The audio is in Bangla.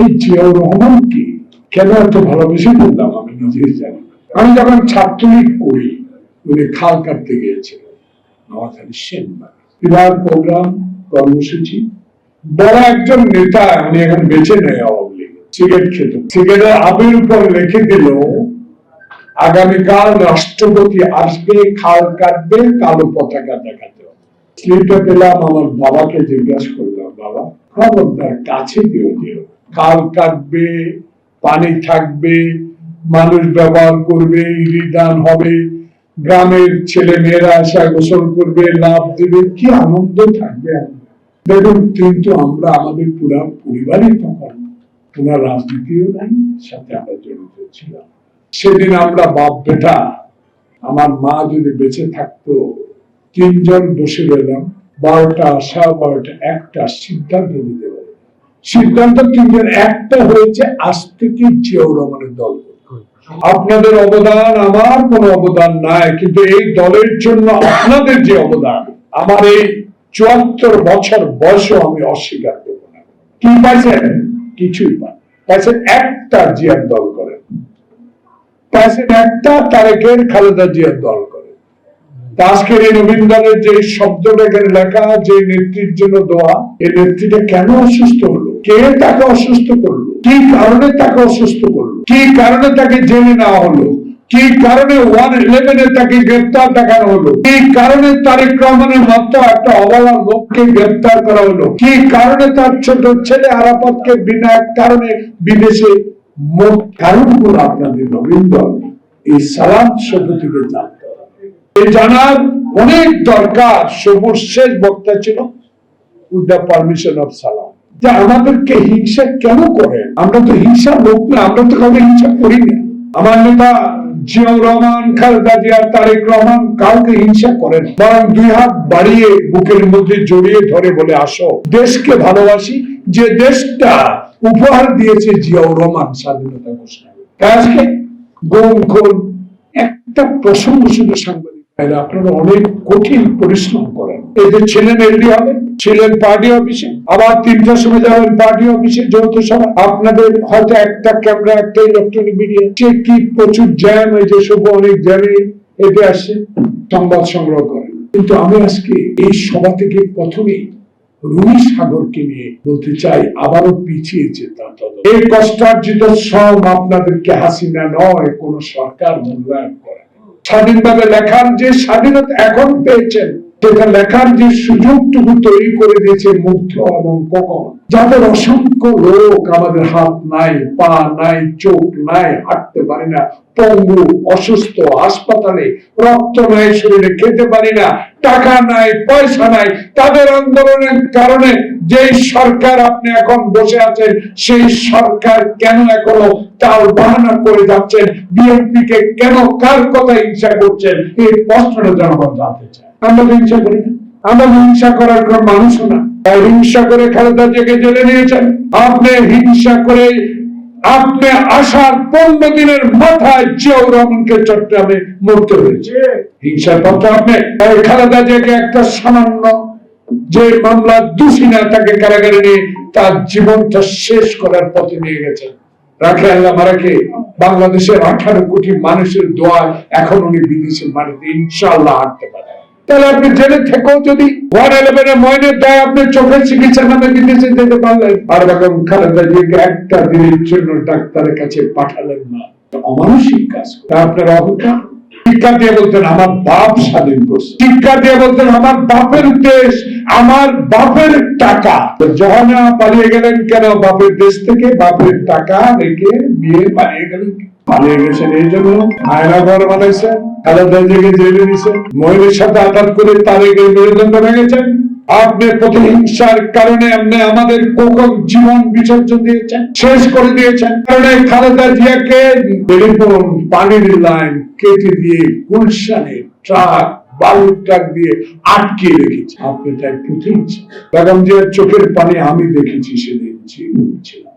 এই জিয়াউর রহমানকে কেন এত ভালোবেসে বললাম আমি নিজেই জানি আমি যখন ছাত্রলীগ করি, উনি খাল কাটতে গিয়েছিলেন। নওয়াজ আলী সেন প্রোগ্রাম, কর্মসূচি। বড় একজন নেতা উনি এখন বেঁচে নেই আওয়ামী লীগ। সিগারেট খেত। সিগারেটের আবির উপর লিখে দিল আগামীকাল রাষ্ট্রপতি আসবে, খাল কাটবে, কালো পতাকা দেখাতে হবে। স্লিপটা পেলাম আমার বাবাকে জিজ্ঞাসা করলাম, বাবা, খবরদার কাছে দিও দিও। খাল কাটবে, পানি থাকবে, মানুষ ব্যবহার করবে ইরিদান হবে। গ্রামের ছেলে মেয়েরা আসা গোসল করবে, লাভ দেবে। কি আনন্দ থাকবে। দেখুন, কিন্তু আমরা আমাদের পুরা পরিবারই তখন ওনার রাজনীতিও নাই, সাথে আমরা জড়িত ছিলাম। সেদিন আমরা বাপ বেটা, আমার মা যদি বেঁচে থাকতো, তিনজন বসে গেলাম বারোটা আসা বারোটা, একটা সিদ্ধান্ত নিতে পারে সিদ্ধান্ত তিনজন একটা হয়েছে, আজ থেকে জিয়াউর রহমানের দল। আপনাদের অবদান আমার কোনো অবদান নাই, কিন্তু এই দলের জন্য আপনাদের যে অবদান, আমার এই চুয়াত্তর বছর বয়সও আমি অস্বীকার করব না। কি পাইছেন? কিছুই পান পাইছেন একটা জিয়ার দল করেন পাইছেন একটা তারেকের খালেদা জিয়ার দল করে। তা আজকের এই নবীন দলের যে শব্দটা এখানে লেখা, যে নেত্রীর জন্য দোয়া, এই নেত্রীটা কেন অসুস্থ কে তাকে অসুস্থ করল? কি কারণে তাকে অসুস্থ করল? কি কারণে তাকে জেনে নেওয়া হলো? কি কারণে ওয়ান ইলেভেনে তাকে গ্রেপ্তার দেখানো হলো? কি কারণে তারেক রহমানের মতো একটা অবলা লোককে গ্রেপ্তার করা হলো? কি কারণে তার ছোট ছেলে আরাফাতকে বিনা কারণে বিদেশে মোট কারণগুলো আপনাদের নবীন এই সালাম শব্দ থেকে জানতে এই জানার অনেক দরকার সবুজ শেষ বক্তা ছিল, উইথ দ্য পারমিশন অফ সালাম। যে আমাদেরকে হিংসা কেন করে? আমরা তো হিংসা লোক না, আমরা তো কাউকে হিংসা করি না। আমার নেতা জিয়াউর রহমান, খালেদা জিয়া তারেক রহমান কাউকে হিংসা করেন বরং দুই হাত বাড়িয়ে বুকের মধ্যে জড়িয়ে ধরে বলে, আসো, দেশকে ভালোবাসি, যে দেশটা উপহার দিয়েছে জিয়াউর রহমান স্বাধীনতা ঘোষণা আজকে গুম খুন একটা প্রসঙ্গ শুধু সাংবাদিক আপনারা অনেক কঠিন পরিশ্রম করেন। এদের ছেলে এলডি হবে ছিলেন পার্টি অফিসে আবার তিনটার সময় যাবেন পার্টি অফিসে যৌথ সভা, আপনাদের হয়তো একটা ক্যামেরা একটা ইলেকট্রনিক মিডিয়া সে কি প্রচুর জ্যাম এই যে সব অনেক জ্যামে এতে আসে, সংবাদ সংগ্রহ করেন কিন্তু আমি আজকে এই সভা থেকে প্রথমেই রুমি সাগরকে নিয়ে বলতে চাই, আবারও তার তদন্ত। এই কষ্টার্জিত শ্রম আপনাদেরকে হাসিনা নয়, কোন সরকার মূল্যায়ন করে স্বাধীনভাবে লেখার যে স্বাধীনতা এখন পেয়েছেন সেটা লেখার যে সুযোগটুকু তৈরি করে দিয়েছে মুগ্ধ এবং কখন, যাদের অসংখ্য লোক আমাদের হাত নাই, পা নাই, চোখ নাই, হাঁটতে পারে না, পঙ্গু, অসুস্থ, হাসপাতালে রক্ত নাই, শরীরে খেতে পারি না, টাকা নাই, পয়সা নাই, তাদের আন্দোলনের কারণে যেই সরকার আপনি এখন বসে আছেন, সেই সরকার কেন এখনও তার বাহানা করে যাচ্ছেন? বিএনপি কে কেন কার কথা হিংসা করছেন? এই প্রশ্নটা জনগণ জানতে চায়। আমরা হিংসা করি না। আমরা হিংসা করার কোন মানুষও না। হিংসা করে খালেদা জিয়াকে জেলে নিয়েছেন। আপনি হিংসা করে আপনি আসার পনেরো দিনের মাথায় জিয়াউর রহমানকে চট্টগ্রামে মরতে হয়েছে। হিংসার পথে আপনি খালেদা জিয়াকে একটা সামান্য যে মামলা দোষী না তাকে কারাগারে নিয়ে তার জীবনটা শেষ করার পথে নিয়ে গেছেন। রাখে আল্লাহ মারাকে বাংলাদেশের আঠারো কোটি মানুষের দোয়া এখন উনি বিদেশের মাটিতে ইনশাআল্লাহ হাঁটতে পারে তাহলে আপনি জেলে থেকেও যদি ময়নের দায় আপনি চোখের চিকিৎসা নামে বিদেশে যেতে পারলেন, আর বেগম খালেদা জিয়াকে একটা দিনের জন্য ডাক্তারের কাছে পাঠালেন না। অমানসিক কাজ আপনার অহংকার শিক্ষা দিয়ে বলতেন, আমার বাপ স্বাধীন শিক্ষা দিয়ে বলতেন, আমার বাপের দেশ, আমার বাপের টাকা। জহানা পালিয়ে গেলেন কেন বাপের দেশ থেকে? বাপের টাকা রেখে বিয়ে পালিয়ে গেলেন পালিয়ে গেছেন, এই জন্য আয়না ঘর বানাইছে খালেদা জিয়াকে জেলে নিছে মহিলার সাথে আঘাত করে তারেকে মেরুদণ্ড ভেঙেছেন। আপনি প্রতিহিংসার কারণে আপনি আমাদের কোকল জীবন বিসর্জন দিয়েছেন, শেষ করে দিয়েছেন। কারণে খালেদা জিয়াকে টেলিফোন পানির লাইন কেটে দিয়ে গুলশানে ট্রাক, বালুর ট্রাক দিয়ে আটকে রেখেছে। আপনি তাই চোখের পানি আমি দেখেছি, সেদিন ছিলাম